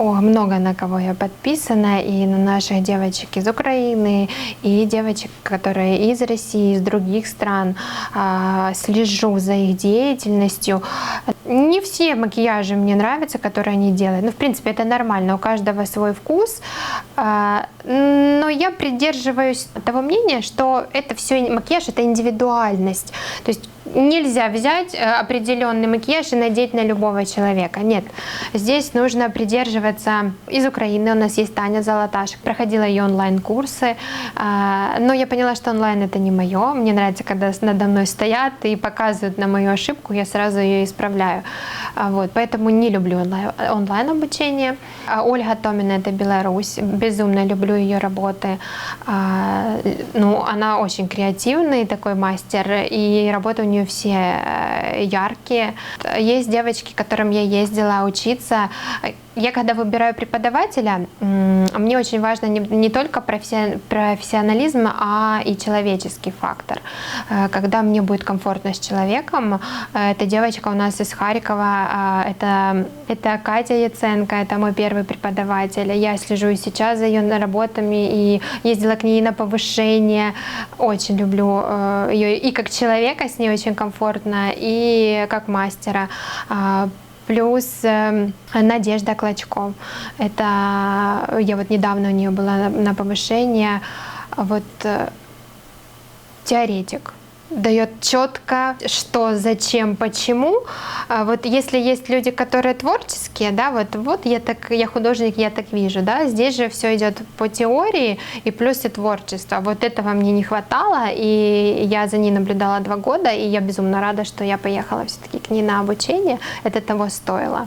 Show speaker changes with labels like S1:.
S1: О, много на кого я подписана, и на наших девочек из Украины, и девочек, которые из России, из других стран. А, слежу за их деятельностью. Не все макияжи мне нравятся, которые они делают. Ну, в принципе, это нормально, у каждого свой вкус. Я придерживаюсь того мнения, что это все макияж, это индивидуальность. То есть нельзя взять э, определенный макияж и надеть на любого человека. Нет, здесь нужно придерживаться. Из Украины у нас есть Таня Золоташек, проходила ее онлайн-курсы, а, но я поняла, что онлайн это не мое. Мне нравится, когда надо мной стоят и показывают на мою ошибку, я сразу ее исправляю. А, вот, поэтому не люблю онлайн обучение. А, Ольга Томина это Беларусь, безумно люблю ее работы. Ну, она очень креативный такой мастер, и работа у нее все э, яркие. Есть девочки, к которым я ездила учиться. Я когда выбираю преподавателя, мне очень важно не, не только профессионализм, а и человеческий фактор. Э, когда мне будет комфортно с человеком, э, эта девочка у нас из Харькова, это, это Катя Яценко, это мой первый преподаватель. Я слежу и сейчас за ее работами и ездила к ней на повышение. Очень люблю ее и как человека с ней очень комфортно, и как мастера. Плюс эм, Надежда Клочков. Это я вот недавно у нее была на повышение. Вот э, теоретик дает четко, что, зачем, почему. А вот если есть люди, которые творческие, да, вот, вот я так, я художник, я так вижу, да, здесь же все идет по теории и плюс и творчество. Вот этого мне не хватало, и я за ней наблюдала два года, и я безумно рада, что я поехала все-таки к ней на обучение. Это того стоило.